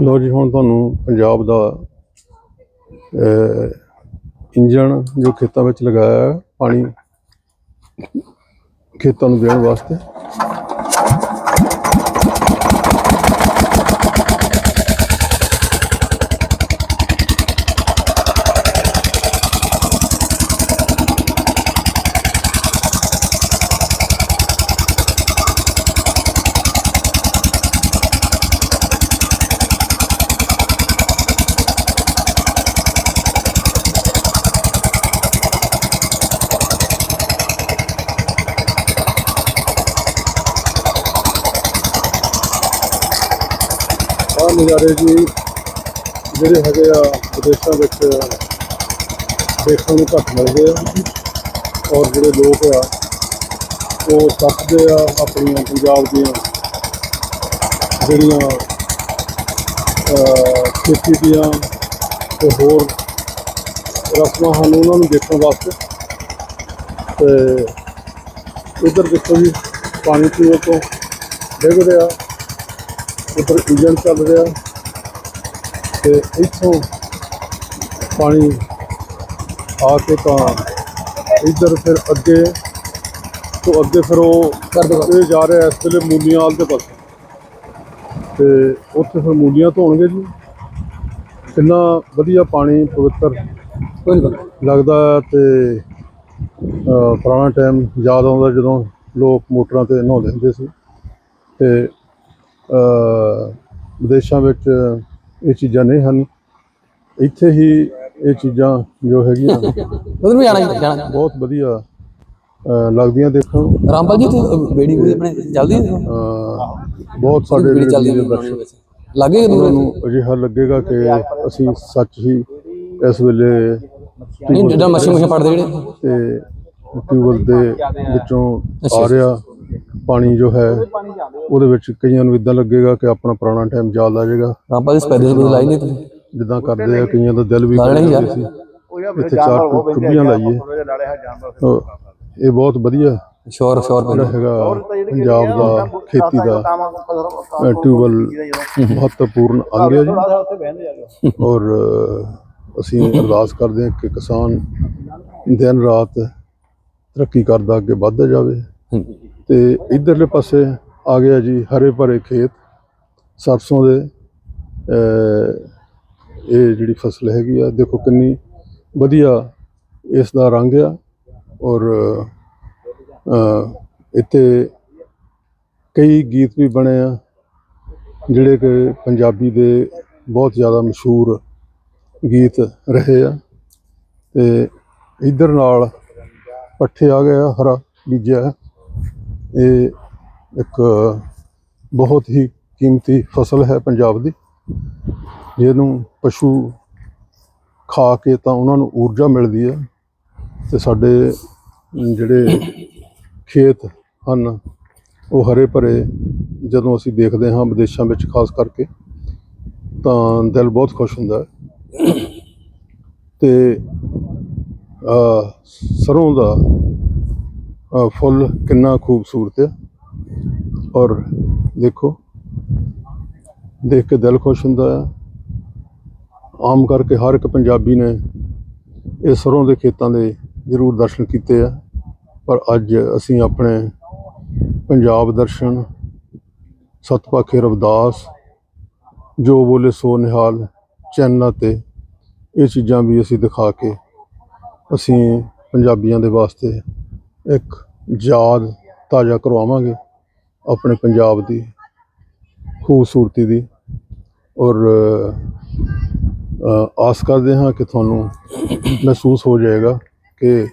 ਲੋ ਜੀ, ਹੁਣ ਤੁਹਾਨੂੰ ਪੰਜਾਬ ਦਾ ਇੰਜਣ ਜੋ ਖੇਤਾਂ ਵਿੱਚ ਲਗਾਇਆ ਪਾਣੀ ਖੇਤਾਂ ਨੂੰ ਦੇਣ ਵਾਸਤੇ। ਆਹ ਨਜ਼ਾਰੇ ਜੀ ਜਿਹੜੇ ਹੈਗੇ ਆ ਵਿਦੇਸ਼ਾਂ ਵਿੱਚ ਦੇਖਣ ਨੂੰ ਘੱਟ ਮਿਲਦੇ ਆ ਔਰ ਜਿਹੜੇ ਲੋਕ ਆ, ਉਹ ਤੱਕਦੇ ਆ ਆਪਣੀਆਂ ਪੰਜਾਬ ਦੀਆਂ ਜਿਹੜੀਆਂ ਖੇਤੀ ਦੀਆਂ ਤੇ ਹੋਰ ਰਸਮਾਂ ਹਨ ਉਹਨਾਂ ਨੂੰ ਦੇਖਣ ਵਾਸਤੇ। ਤੇ ਇੱਧਰ ਦੇਖੋ ਜੀ, ਪਾਣੀ ਪੀਣ ਤੋਂ ਡਿੱਗਦੇ ਆ ਉੱਧਰ ਇੰਜਨ ਚੱਲ ਰਿਹਾ ਤੇ ਇੱਥੋਂ ਪਾਣੀ ਆ ਕੇ ਤਾਂ ਇੱਧਰ ਫਿਰ ਅੱਗੇ ਤੋਂ ਅੱਗੇ ਫਿਰ ਉਹ ਇਹ ਜਾ ਰਿਹਾ ਇਸ ਵੇਲੇ ਮੂਲੀਆਲ ਦੇ ਪਾਸੇ। ਤੇ ਉੱਥੇ ਫਿਰ ਮੂਲੀਆਂ ਧੋਣਗੇ ਜੀ। ਕਿੰਨਾ ਵਧੀਆ ਪਾਣੀ ਪਵਿੱਤਰ ਲੱਗਦਾ ਤੇ ਪੁਰਾਣਾ ਟਾਈਮ ਯਾਦ ਆਉਂਦਾ ਜਦੋਂ ਲੋਕ ਮੋਟਰਾਂ ਤੇ ਨਹਾਉਂਦੇ ਹੁੰਦੇ ਸੀ। ਤੇ ਵਿਦੇਸ਼ਾਂ ਵਿੱਚ ਇਹ ਚੀਜ਼ਾਂ ਨਹੀਂ ਹਨ। ਇੱਥੇ ਹੀ ਇਹ ਚੀਜ਼ਾਂ ਜੋ ਹੈਗੀਆਂ ਉਧਰ ਵੀ ਜਾਣਾ ਜਾਣਾ ਬਹੁਤ ਵਧੀਆ ਅਹ ਲੱਗਦੀਆਂ ਦੇਖਣ। ਨੂੰ ਰਾਮਪਾਲ ਜੀ ਤੇ ਬੇੜੀ ਬੂੜੀ ਆਪਣੇ ਜਲਦੀ ਅਹ ਬਹੁਤ ਸਾਡੇ ਬੇੜੀ ਚੱਲਦੀ ਵੀਰ ਹੈ ਦਰਸ਼ਕ। ਲੱਗੇ ਦੂਰ ਨੂੰ ਅਜਿਹਾ ਲੱਗੇਗਾ ਕਿ ਅਸੀਂ ਸੱਚ ਹੀ ਇਸ ਵੇਲੇ ਨਹੀਂ ਜਿਹੜਾ ਮਸ਼ੀਨ ਮਸ਼ੀਨ ਪੜਦੇ ਜਿਹੜੇ। ਤੇ ਟਿਊਬਲ ਦੇ ਵਿੱਚੋਂ ਆ ਰਿਹਾ। ਪਾਣੀ ਜੋ ਹੈ ਉਹਦੇ ਵਿੱਚ ਕਈਆਂ ਨੂੰ ਇਦਾਂ ਲੱਗੇਗਾ ਕਿ ਆਪਣਾ ਪੁਰਾਣਾ ਟਾਈਮ ਯਾਦ ਆ ਜਾਏਗਾ ਰਾਮਪਾਲ ਜੀ ਸਪੈਦੇ ਸਪੈਦੇ ਲਾਈ ਨਹੀਂ ਤੁਸੀਂ? ਜਿੱਦਾਂ ਕਰਦੇ ਆ ਕਈਆਂ ਦਾ ਦਿਲ ਵੀ ਕਰਦਾ ਯਾਰ। ਸੀ। ਇੱਥੇ ਚਾਰ ਟੁੱਬੀਆਂ ਲਾਈਏ। ਇਹ ਬਹੁਤ ਵਧੀਆ ਸ਼ੋਰ ਸ਼ੋਰ ਪੈਂਦਾ ਹੈਗਾ ਪੰਜਾਬ ਦਾ ਖੇਤੀ ਦਾ ਟਿਊਬਲ ਮਹੱਤਵਪੂਰਨ ਅੰਗ ਹੈ ਜੀ। ਔਰ ਅਸੀਂ ਅਰਦਾਸ ਕਰਦੇ ਹਾਂ ਕਿ ਕਿਸਾਨ ਦਿਨ ਰਾਤ ਤਰੱਕੀ ਕਰਦਾ ਅੱਗੇ ਵੱਧਦਾ ਜਾਵੇ। ਤੇ ਇਧਰਲੇ ਪਾਸੇ ਆ ਗਿਆ ਜੀ ਹਰੇ ਭਰੇ ਖੇਤ, ਸਰਸੋਂ ਦੇ ਇਹ ਜਿਹੜੀ ਫਸਲ ਹੈਗੀ ਆ, ਦੇਖੋ ਕਿੰਨੀ ਵਧੀਆ ਇਸ ਦਾ ਰੰਗ ਆ ਔਰ ਇੱਥੇ ਕਈ ਗੀਤ ਵੀ ਬਣੇ ਆ ਜਿਹੜੇ ਕਿ ਪੰਜਾਬੀ ਦੇ ਬਹੁਤ ਜ਼ਿਆਦਾ ਮਸ਼ਹੂਰ ਗੀਤ ਰਹੇ ਆ ਤੇ ਇਧਰ ਨਾਲ ਪੱਠੇ ਆ ਗਏ ਆ, ਹਰਾ ਬੀਜਿਆ ਇਹ ਇੱਕ ਬਹੁਤ ਹੀ ਕੀਮਤੀ ਫਸਲ ਹੈ ਪੰਜਾਬ ਦੀ। ਜਿਹਨੂੰ ਪਸ਼ੂ ਖਾ ਕੇ ਤਾਂ ਉਹਨਾਂ ਨੂੰ ਊਰਜਾ ਮਿਲਦੀ ਹੈ ਤੇ ਸਾਡੇ ਜਿਹੜੇ ਖੇਤ ਹਨ, ਉਹ ਹਰੇ ਭਰੇ ਜਦੋਂ ਅਸੀਂ ਦੇਖਦੇ ਹਾਂ ਵਿਦੇਸ਼ਾਂ ਵਿੱਚ ਖਾਸ ਕਰਕੇ, ਤਾਂ ਦਿਲ ਬਹੁਤ ਖੁਸ਼ ਹੁੰਦਾ ਹੈ। ਤੇ ਸਰੋਂ ਦਾ ਫੁੱਲ ਕਿੰਨਾ ਖੂਬਸੂਰਤ ਹੈ ਔਰ ਦੇਖੋ, ਦੇਖ ਕੇ ਦਿਲ ਖੁਸ਼ ਹੁੰਦਾ ਹੈ ਆਮ ਕਰਕੇ ਹਰ ਇੱਕ ਪੰਜਾਬੀ ਨੇ ਇਹ ਸਰੋਂ ਦੇ ਖੇਤਾਂ ਦੇ ਜ਼ਰੂਰ ਦਰਸ਼ਨ ਕੀਤੇ ਆ। ਪਰ ਅੱਜ ਅਸੀਂ ਆਪਣੇ ਪੰਜਾਬ ਦਰਸ਼ਨ ਸਤਪਾਖੇ ਰਵਦਾਸ, ਜੋ ਬੋਲੇ ਸੋ ਨਿਹਾਲ ਚੈਨਲਾਂ ਤੇ ਇਹ ਚੀਜ਼ਾਂ ਵੀ ਅਸੀਂ ਦਿਖਾ ਕੇ ਅਸੀਂ ਪੰਜਾਬੀਆਂ ਦੇ ਵਾਸਤੇ ਇੱਕ ਯਾਦ ਤਾਜ਼ਾ ਕਰਵਾਵਾਂਗੇ ਆਪਣੇ ਪੰਜਾਬ ਦੀ ਖੂਬਸੂਰਤੀ ਦੀ ਔਰ ਆਸ ਕਰਦੇ ਹਾਂ ਕਿ ਤੁਹਾਨੂੰ ਮਹਿਸੂਸ ਹੋ ਜਾਏਗਾ ਕਿ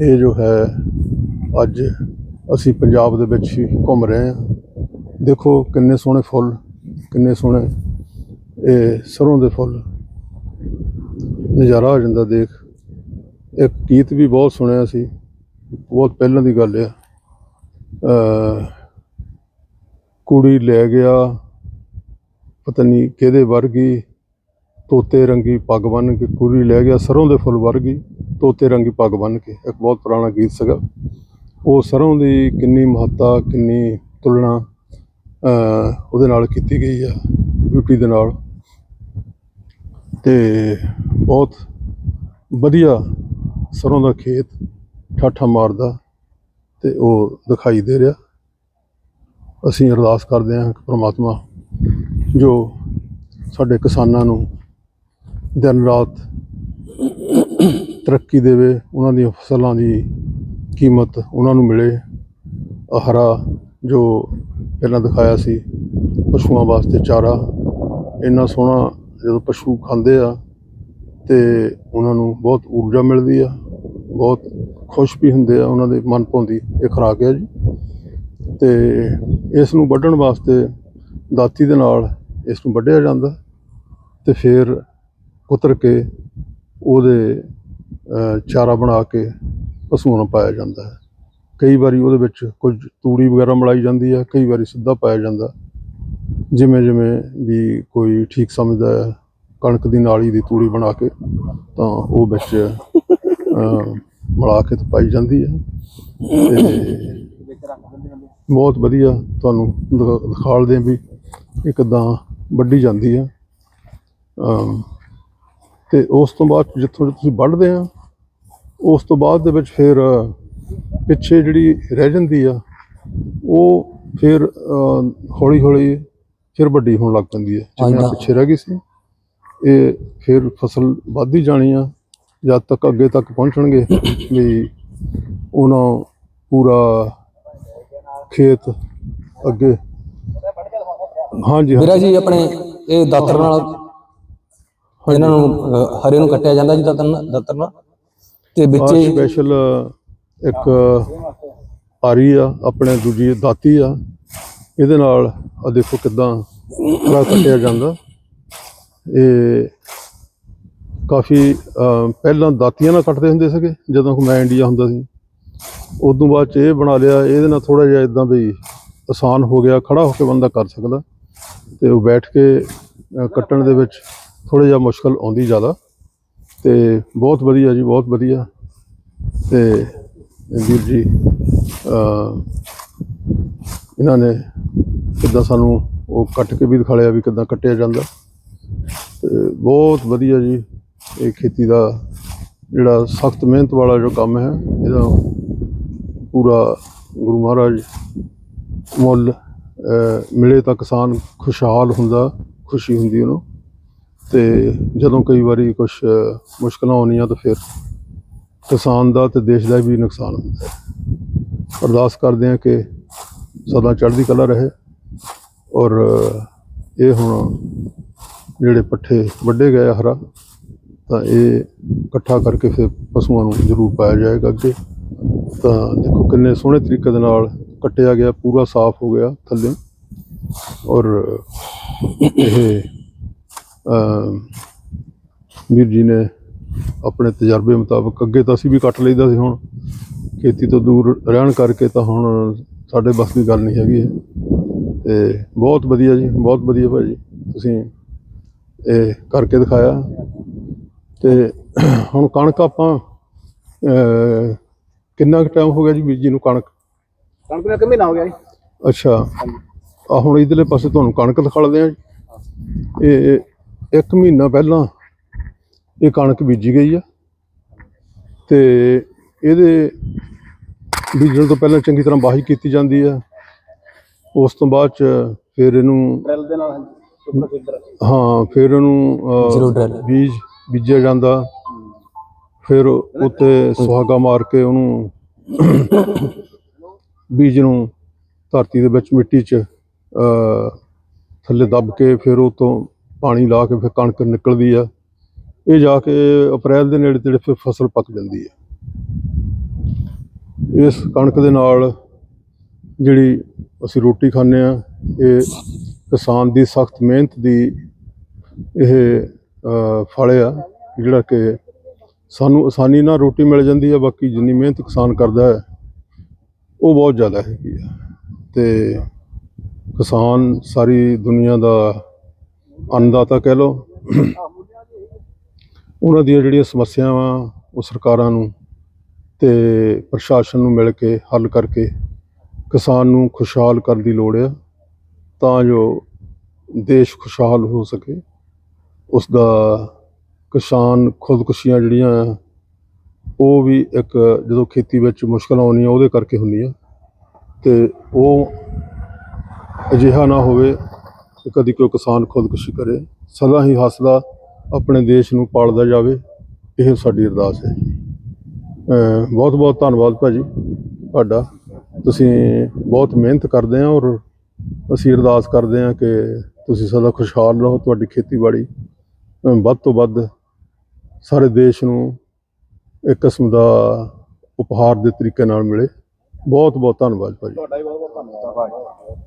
ਇਹ ਜੋ ਹੈ ਅੱਜ ਅਸੀਂ ਪੰਜਾਬ ਦੇ ਵਿੱਚ ਹੀ ਘੁੰਮ ਰਹੇ ਹਾਂ। ਦੇਖੋ ਕਿੰਨੇ ਸੋਹਣੇ ਫੁੱਲ, ਕਿੰਨੇ ਸੋਹਣੇ ਇਹ ਸਰੋਂ ਦੇ ਫੁੱਲ। ਨਜ਼ਾਰਾ ਆ ਜਾਂਦਾ ਦੇਖ। ਇੱਕ ਗੀਤ ਵੀ ਬਹੁਤ ਸੁਣਿਆ ਸੀ। ਬਹੁਤ ਪਹਿਲਾਂ ਦੀ ਗੱਲ ਆ। ਕੁੜੀ ਲੈ ਗਿਆ, ਪਤਾ ਨਹੀਂ ਕਿਹਦੇ ਵਰਗੀ, ਤੋਤੇ ਰੰਗੀ ਪੱਗ ਬੰਨ ਕੇ ਕੁੜੀ ਲੈ ਗਿਆ, ਸਰੋਂ ਦੇ ਫੁੱਲ ਵਰਗੀ ਤੋਤੇ ਰੰਗੀ ਪੱਗ ਬੰਨ ਕੇ, ਇੱਕ ਬਹੁਤ ਪੁਰਾਣਾ ਗੀਤ ਸੀਗਾ। ਉਹ ਸਰੋਂ ਦੀ ਕਿੰਨੀ ਮਹੱਤਤਾ, ਕਿੰਨੀ ਤੁਲਨਾ ਉਹਦੇ ਨਾਲ ਕੀਤੀ ਗਈ ਆ ਬਿਊਟੀ ਦੇ ਨਾਲ। ਤੇ ਬਹੁਤ ਵਧੀਆ ਸਰੋਂ ਦਾ ਖੇਤ ਠਾਠਾ ਮਾਰਦਾ ਤੇ ਉਹ ਦਿਖਾਈ ਦੇ ਰਿਹਾ। ਅਸੀਂ ਅਰਦਾਸ ਕਰਦੇ ਹਾਂ ਕਿ ਪ੍ਰਮਾਤਮਾ ਜੋ ਸਾਡੇ ਕਿਸਾਨਾਂ ਨੂੰ ਦਿਨ ਰਾਤ ਤਰੱਕੀ ਦੇਵੇ, ਉਹਨਾਂ ਦੀਆਂ ਫਸਲਾਂ ਦੀ ਕੀਮਤ ਉਹਨਾਂ ਨੂੰ ਮਿਲੇ। ਆਹ ਹਰਾ ਜੋ ਪਹਿਲਾਂ ਦਿਖਾਇਆ ਸੀ, ਪਸ਼ੂਆਂ ਵਾਸਤੇ ਚਾਰਾ, ਇੰਨਾ ਸੋਹਣਾ ਜਦੋਂ ਪਸ਼ੂ ਖਾਂਦੇ ਆ ਤੇ ਉਹਨਾਂ ਨੂੰ ਬਹੁਤ ਊਰਜਾ ਮਿਲਦੀ ਆ, ਬਹੁਤ ਖੁਸ਼ ਵੀ ਹੁੰਦੇ ਆ, ਉਹਨਾਂ ਦੇ ਮਨ ਭਾਉਂਦੀ, ਇਹ ਖੁਰਾਕ ਹੈ ਜੀ। ਤੇ ਇਸ ਨੂੰ ਵੱਢਣ ਵਾਸਤੇ ਦਾਤੀ ਦੇ ਨਾਲ ਇਸ ਨੂੰ ਵੱਢਿਆ ਜਾਂਦਾ। ਤੇ ਫਿਰ ਕੁਤਰ ਕੇ ਉਹਦੇ ਚਾਰਾ ਬਣਾ ਕੇ ਪਸ਼ੂਆਂ ਨੂੰ ਪਾਇਆ ਜਾਂਦਾ ਹੈ। ਕਈ ਵਾਰੀ ਉਹਦੇ ਵਿੱਚ ਕੁਝ ਤੂੜੀ ਵਗੈਰਾ ਮਲਾਈ ਜਾਂਦੀ ਹੈ, ਕਈ ਵਾਰੀ ਸਿੱਧਾ ਪਾਇਆ ਜਾਂਦਾ। ਜਿਵੇਂ ਜਿਵੇਂ ਵੀ ਕੋਈ ਠੀਕ ਸਮਝਦਾ ਹੈ, ਕਣਕ ਦੀ ਨਾਲੀ ਦੀ ਤੂੜੀ ਬਣਾ ਕੇ, ਤਾਂ ਉਹ ਵਿੱਚ ਮਿਲਾ ਕੇ ਤੇ ਪਾਈ ਜਾਂਦੀ ਹੈ ਤੇ ਬਹੁਤ ਵਧੀਆ ਤੁਹਾਨੂੰ ਦਿਖਾ- ਦਿਖਾਲਦੇ ਹਾਂ ਵੀ ਇਹ ਕਿੱਦਾਂ ਵੱਢੀ ਜਾਂਦੀ ਆ। ਅਮ ਤੇ ਉਸ ਤੋਂ ਬਾਅਦ ਜਿੱਥੋਂ ਤੁਸੀਂ ਵੱਢਦੇ ਆ ਉਸ ਤੋਂ ਬਾਅਦ ਦੇ ਵਿੱਚ ਫਿਰ ਪਿੱਛੇ ਜਿਹੜੀ ਰਹਿ ਜਾਂਦੀ ਆ ਉਹ ਫਿਰ ਹੌਲੀ ਹੌਲੀ ਫਿਰ ਵੱਡੀ ਹੋਣ ਲੱਗ ਪੈਂਦੀ ਹੈ ਜਿਵੇਂ। ਪਿੱਛੇ ਰਹਿ ਗਈ ਸੀ ਇਹ ਫਿਰ ਫਸਲ ਵੱਧਦੀ ਜਾਣੀ ਆ ਜਦ ਤੱਕ ਅੱਗੇ ਤੱਕ ਪਹੁੰਚਣਗੇ ਵੀ ਉਹਨਾਂ ਪੂਰਾ ਖੇਤ ਅੱਗੇ। ਹਾਂਜੀ ਵੀਰਾ ਜੀ ਆਪਣੇ ਇਹ ਦਾਤਰ ਨਾਲ ਇਹਨਾਂ ਨੂੰ ਹਰੇ ਨੂੰ ਕੱਟਿਆ ਜਾਂਦਾ ਜੀ ਦਾਤਰ ਨਾਲ ਦਾਤਰ ਨਾਲ? ਤੇ ਵਿੱਚ ਸਪੈਸ਼ਲ ਇੱਕ ਆਰੀ ਆ ਆਪਣੇ ਦੂਜੀ ਦਾਤੀ ਆ। ਇਹਦੇ ਨਾਲ ਆ ਦੇਖੋ ਕਿਦਾਂ ਕੱਟਿਆ ਜਾਂਦਾ। ਇਹ ਕਾਫੀ ਪਹਿਲਾਂ ਦਾਤੀਆਂ ਨਾਲ ਕੱਟਦੇ ਹੁੰਦੇ ਸੀਗੇ, ਜਦੋਂ ਮੈਂ ਇੰਡੀਆ ਹੁੰਦਾ ਸੀ। ਉਦੋਂ ਬਾਅਦ ਚ ਇਹ ਬਣਾ ਲਿਆ, ਇਹਦੇ ਨਾਲ ਥੋੜਾ ਜਿਹਾ ਇਦਾਂ ਵੀ ਆਸਾਨ ਹੋ ਗਿਆ ਖੜਾ ਹੋ ਕੇ ਬੰਦਾ ਕਰ ਸਕਦਾ। ਤੇ ਉਹ ਬੈਠ ਕੇ ਕੱਟਣ ਦੇ ਵਿੱਚ ਥੋੜਾ ਜਿਹਾ ਮੁਸ਼ਕਲ ਆਉਂਦੀ ਜ਼ਿਆਦਾ। ਤੇ ਬਹੁਤ ਵਧੀਆ ਜੀ, ਬਹੁਤ ਵਧੀਆ। ਤੇ ਵੀਰ ਜੀ ਇਹਨਾਂ ਨੇ ਕਿੱਦਾਂ ਸਾਨੂੰ ਉਹ ਕੱਟ ਕੇ ਵੀ ਦਿਖਾਲਿਆ ਵੀ ਕਿੱਦਾਂ ਕੱਟਿਆ ਜਾਂਦਾ। ਤੇ ਬਹੁਤ ਵਧੀਆ ਜੀ ਇਹ ਖੇਤੀ ਦਾ ਜਿਹੜਾ ਸਖਤ ਮਿਹਨਤ ਵਾਲਾ ਜੋ ਕੰਮ ਹੈ, ਇਹਦਾ ਪੂਰਾ ਗੁਰੂ ਮਹਾਰਾਜ ਮੁੱਲ ਮਿਲੇ ਤਾਂ ਕਿਸਾਨ ਖੁਸ਼ਹਾਲ ਹੁੰਦਾ, ਖੁਸ਼ੀ ਹੁੰਦੀ ਉਹਨੂੰ। ਤੇ ਜਦੋਂ ਕਈ ਵਾਰੀ ਕੁਝ ਮੁਸ਼ਕਲਾਂ ਆਉਂਦੀਆਂ ਤਾਂ ਫਿਰ ਕਿਸਾਨ ਦਾ ਤੇ ਦੇਸ਼ ਦਾ ਵੀ ਨੁਕਸਾਨ ਹੁੰਦਾ ਹੈ। ਅਰਦਾਸ ਕਰਦੇ ਹਾਂ ਕਿ ਸਦਾ ਚੜ੍ਹਦੀ ਕਲਾ ਰਹੇ ਔਰ ਇਹ ਹੁਣ ਜਿਹੜੇ ਪੱਠੇ ਵੱਢੇ ਗਏ ਆ ਹਰਾ ਤਾਂ ਇਹ ਇਕੱਠਾ ਕਰਕੇ ਫਿਰ ਪਸ਼ੂਆਂ ਨੂੰ ਜ਼ਰੂਰ ਪਾਇਆ ਜਾਏਗਾ ਅੱਗੇ। ਤਾਂ ਦੇਖੋ ਕਿੰਨੇ ਸੋਹਣੇ ਤਰੀਕੇ ਦੇ ਨਾਲ ਕੱਟਿਆ ਗਿਆ, ਪੂਰਾ ਸਾਫ਼ ਹੋ ਗਿਆ ਥੱਲੇ। ਔਰ ਇਹ ਵੀਰ ਜੀ ਨੇ ਆਪਣੇ ਤਜਰਬੇ ਮੁਤਾਬਕ ਅੱਗੇ ਤਾਂ ਅਸੀਂ ਵੀ ਕੱਟ ਲਈਦਾ ਸੀ ਹੁਣ। ਖੇਤੀ ਤੋਂ ਦੂਰ ਰਹਿਣ ਕਰਕੇ ਤਾਂ ਹੁਣ ਸਾਡੇ ਬਸ ਦੀ ਗੱਲ ਨਹੀਂ ਹੈਗੀ ਇਹ। ਤੇ ਬਹੁਤ ਵਧੀਆ ਜੀ, ਬਹੁਤ ਵਧੀਆ ਭਾਜੀ। ਤੁਸੀਂ ਇਹ ਕਰਕੇ ਦਿਖਾਇਆ। ਤੇ ਹੁਣ ਕਣਕ ਆਪਾਂ ਅਹ, ਕਿੰਨਾ ਕੁ ਟਾਈਮ ਹੋ ਗਿਆ ਜੀ ਬੀਜੀ ਨੂੰ ਕਣਕ? ਕਣਕ ਨੂੰ ਇੱਕ ਮਹੀਨਾ ਹੋ ਗਿਆ ਜੀ। ਅੱਛਾ। ਆ ਹੁਣ ਇਧਰਲੇ ਪਾਸੇ ਤੁਹਾਨੂੰ ਕਣਕ ਦਿਖਾਲਦੇ ਆ ਜੀ। ਇਹ ਇੱਕ ਮਹੀਨਾ ਪਹਿਲਾਂ ਇਹ ਕਣਕ ਬੀਜੀ ਗਈ ਆ। ਤੇ ਇਹਦੇ ਬੀਜਣ ਤੋਂ ਪਹਿਲਾਂ ਚੰਗੀ ਤਰ੍ਹਾਂ ਵਾਹੀ ਕੀਤੀ ਜਾਂਦੀ ਆ। ਉਸ ਤੋਂ ਬਾਅਦ ਚ ਫਿਰ ਇਹਨੂੰ ਟ੍ਰੈਲ ਦੇ ਨਾਲ ਹਾਂ ਫਿਰ ਇਹਨੂੰ ਜ਼ੀਰੋ ਡਰੈਲ ਬੀਜ ਬੀਜਿਆ ਜਾਂਦਾ। ਫਿਰ ਉੱਤੇ ਸੁਹਾਗਾ ਮਾਰ ਕੇ ਉਹਨੂੰ ਬੀਜ ਨੂੰ ਧਰਤੀ ਦੇ ਵਿੱਚ ਮਿੱਟੀ 'ਚ ਥੱਲੇ ਦੱਬ ਕੇ ਫਿਰ ਉਹ ਤੋਂ ਪਾਣੀ ਲਾ ਕੇ ਫਿਰ ਕਣਕ ਨਿਕਲਦੀ ਆ। ਇਹ ਜਾ ਕੇ ਅਪ੍ਰੈਲ ਦੇ ਨੇੜੇ ਤੇੜੇ ਫਿਰ ਫਸਲ ਪੱਕ ਜਾਂਦੀ ਹੈ ਇਸ ਕਣਕ ਦੇ ਨਾਲ ਜਿਹੜੀ ਅਸੀਂ ਰੋਟੀ ਖਾਂਦੇ ਆ, ਇਹ ਕਿਸਾਨ ਦੀ ਸਖਤ ਮਿਹਨਤ ਦੀ ਇਹ ਫਲ ਆ ਜਿਹੜਾ ਕਿ ਸਾਨੂੰ ਆਸਾਨੀ ਨਾਲ ਰੋਟੀ ਮਿਲ ਜਾਂਦੀ ਹੈ, ਬਾਕੀ ਜਿੰਨੀ ਮਿਹਨਤ ਕਿਸਾਨ ਕਰਦਾ ਹੈ, ਉਹ ਬਹੁਤ ਜ਼ਿਆਦਾ ਹੈਗੀ ਆ ਤੇ ਕਿਸਾਨ ਸਾਰੀ ਦੁਨੀਆ ਦਾ ਅੰਨਦਾਤਾ ਕਹਿ ਲਓ। ਉਹਨਾਂ ਦੀਆਂ ਜਿਹੜੀਆਂ ਸਮੱਸਿਆਵਾਂ ਉਹ ਸਰਕਾਰਾਂ ਨੂੰ ਤੇ ਪ੍ਰਸ਼ਾਸਨ ਨੂੰ ਮਿਲ ਕੇ ਹੱਲ ਕਰਕੇ ਕਿਸਾਨ ਨੂੰ ਖੁਸ਼ਹਾਲ ਕਰਨ ਦੀ ਲੋੜ ਆ, ਤਾਂ ਜੋ ਦੇਸ਼ ਖੁਸ਼ਹਾਲ ਹੋ ਸਕੇ। ਉਸ ਦਾ ਕਿਸਾਨ ਖੁਦਕੁਸ਼ੀਆਂ ਜਿਹੜੀਆਂ ਆ, ਉਹ ਵੀ ਇੱਕ ਜਦੋਂ ਖੇਤੀ ਵਿੱਚ ਮੁਸ਼ਕਲ ਆਉਂਦੀ ਆ ਉਹਦੇ ਕਰਕੇ ਹੁੰਦੀ ਆ ਤੇ ਉਹ ਅਜਿਹਾ ਨਾ ਹੋਵੇ ਕਿ ਕਦੀ ਕੋਈ ਕਿਸਾਨ ਖੁਦਕੁਸ਼ੀ ਕਰੇ। ਸਦਾ ਹੀ ਹੱਸਦਾ ਆਪਣੇ ਦੇਸ਼ ਨੂੰ ਪਾਲਦਾ ਜਾਵੇ ਇਹ ਸਾਡੀ ਅਰਦਾਸ ਹੈ। ਬਹੁਤ ਬਹੁਤ ਧੰਨਵਾਦ ਭਾਜੀ ਤੁਹਾਡਾ। ਤੁਸੀਂ ਬਹੁਤ ਮਿਹਨਤ ਕਰਦੇ ਆ ਔਰ ਅਸੀਂ ਅਰਦਾਸ ਕਰਦੇ ਆ ਕਿ ਤੁਸੀਂ ਸਦਾ ਖੁਸ਼ਹਾਲ ਰਹੋ ਤੁਹਾਡੀ ਖੇਤੀਬਾੜੀ। ਵੱਧ ਤੋਂ ਵੱਧ ਸਾਰੇ ਦੇਸ਼ ਨੂੰ ਇੱਕ ਕਿਸਮ ਦਾ ਉਪਹਾਰ ਦੇ ਤਰੀਕੇ ਨਾਲ ਮਿਲੇ। ਬਹੁਤ ਬਹੁਤ ਧੰਨਵਾਦ ਭਾਜੀ। ਤੁਹਾਡਾ ਵੀ ਬਹੁਤ ਬਹੁਤ ਧੰਨਵਾਦ।